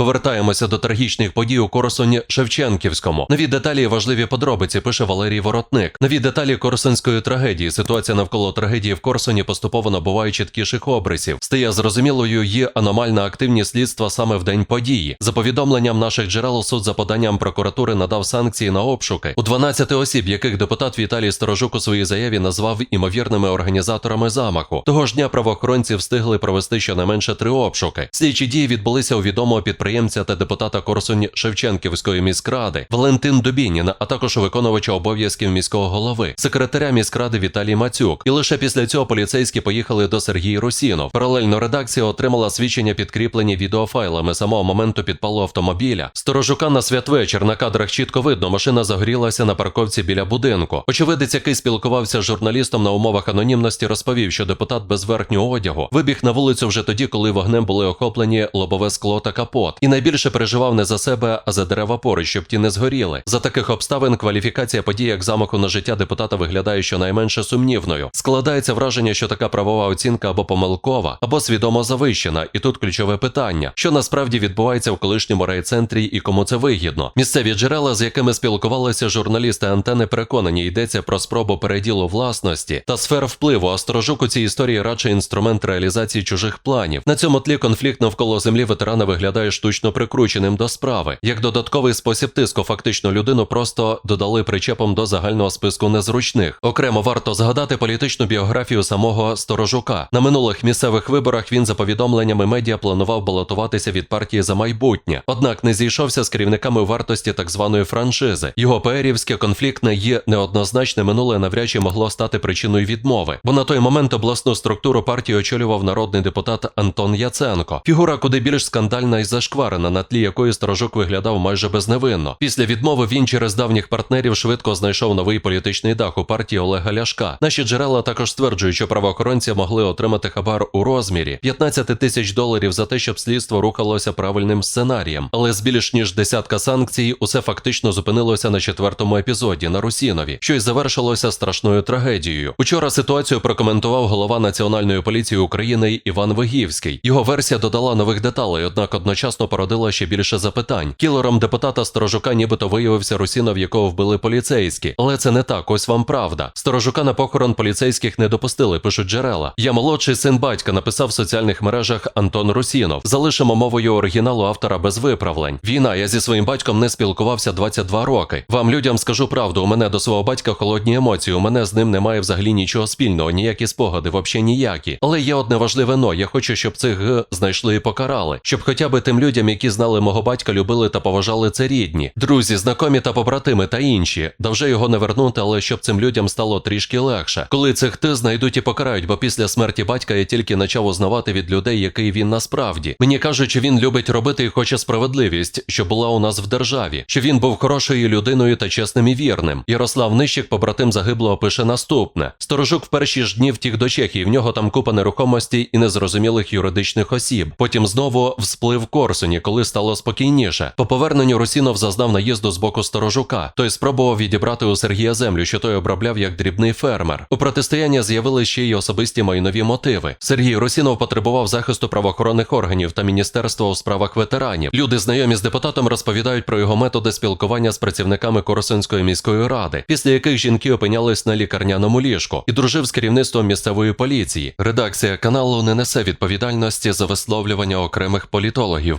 Повертаємося до трагічних подій у Корсуні Шевченківському. Нові деталі і важливі подробиці пише Валерій Воротник. Нові деталі Корсунської трагедії. Ситуація навколо трагедії в Корсуні поступово набуває чіткіших обрисів. Стає зрозумілою є аномальна активність слідства саме в день події. За повідомленням наших джерел, суд за поданням прокуратури надав санкції на обшуки у 12 осіб, яких депутат Віталій Сторожук у своїй заяві назвав імовірними організаторами замаху. Того ж дня правоохоронці встигли провести щонайменше три обшуки. Слідчі дії відбулися у відомого підприємця та депутата Корсунь Шевченківської міськради Валентин Дубінін, а також виконувача обов'язків міського голови, секретаря міськради Віталій Мацюк. І лише після цього поліцейські поїхали до Сергія Русінов. Паралельно редакція отримала свідчення підкріплені відеофайлами самого моменту підпалу автомобіля. Сторожука на святвечір на кадрах чітко видно, машина загорілася на парковці біля будинку. Очевидець, який спілкувався з журналістом на умовах анонімності, розповів, що депутат без верхнього одягу вибіг на вулицю вже тоді, коли вогнем були охоплені лобове скло та капот. І найбільше переживав не за себе, а за дерева поруч, щоб ті не згоріли. За таких обставин кваліфікація подій як замаху на життя депутата виглядає щонайменше сумнівною. Складається враження, що така правова оцінка або помилкова, або свідомо завищена. І тут ключове питання: що насправді відбувається в колишньому райцентрі і кому це вигідно. Місцеві джерела, з якими спілкувалися журналісти антени, переконані, йдеться про спробу переділу власності та сфер впливу. А сторожук у цій історії радше інструмент реалізації чужих планів. На цьому тлі конфлікт навколо землі ветерана виглядає штучно прикрученим до справи. Як додатковий спосіб тиску, фактично людину просто додали причепом до загального списку незручних. Окремо варто згадати політичну біографію самого сторожука. На минулих місцевих виборах він за повідомленнями медіа планував балотуватися від партії за майбутнє, однак не зійшовся з керівниками вартості так званої франшизи. Його пеерівське конфліктне є неоднозначне минуле навряд чи могло стати причиною відмови, бо на той момент обласну структуру партії очолював народний депутат Антон Яценко. Фігура куди більш скандальна і зашкварена, на тлі якої сторожук виглядав майже безневинно. Після відмови він через давніх партнерів швидко знайшов новий політичний дах у партії Олега Ляшка. Наші джерела також стверджують, що правоохоронці могли отримати хабар у розмірі 15 тисяч доларів за те, щоб слідство рухалося правильним сценарієм. Але з більш ніж десятка санкцій усе фактично зупинилося на четвертому епізоді на Русінові, що й завершилося страшною трагедією. Учора ситуацію прокоментував голова Національної поліції України Іван Вигівський. Його версія додала нових деталей, однак одночасно породила ще більше запитань. Кілером депутата Сторожука нібито виявився Русінов, якого вбили поліцейські. Але це не так, ось вам правда. Сторожука на похорон поліцейських не допустили, пишуть джерела. Я молодший син батька написав в соціальних мережах Антон Русінов. Залишимо мовою оригіналу автора без виправлень. Війна, я зі своїм батьком не спілкувався 22 роки. Вам людям скажу правду, у мене до свого батька холодні емоції. У мене з ним немає взагалі нічого спільного, ніякі спогади, взагалі ніякі. Але є одне важливе но. Я хочу, щоб цих г знайшли і покарали, щоб хоча б тим людям, які знали мого батька, любили та поважали це рідні, друзі, знайомі та побратими та інші. Да вже його не вернути, але щоб цим людям стало трішки легше. Коли цих ти знайдуть і покарають, бо після смерті батька я тільки почав узнавати від людей, який він насправді. Мені кажуть, він любить робити і хоче справедливість, що була у нас в державі, що він був хорошою людиною та чесним і вірним. Ярослав Нищик, побратим загиблого, пише наступне: Сторожук в перші ж дні втік до Чехії. В нього там купа нерухомості і незрозумілих юридичних осіб. Потім знову всплив в Корсуні, коли стало спокійніше. По поверненню Русінов зазнав наїзду з боку сторожука. Той спробував відібрати у Сергія землю, що той обробляв як дрібний фермер. У протистояння з'явилися ще й особисті майнові мотиви. Сергій Русінов потребував захисту правоохоронних органів та міністерства у справах ветеранів. Люди, знайомі з депутатом, розповідають про його методи спілкування з працівниками Корсунської міської ради, після яких жінки опинялись на лікарняному ліжку і дружив з керівництвом місцевої поліції. Редакція каналу не несе відповідальності за висловлювання окремих політологів,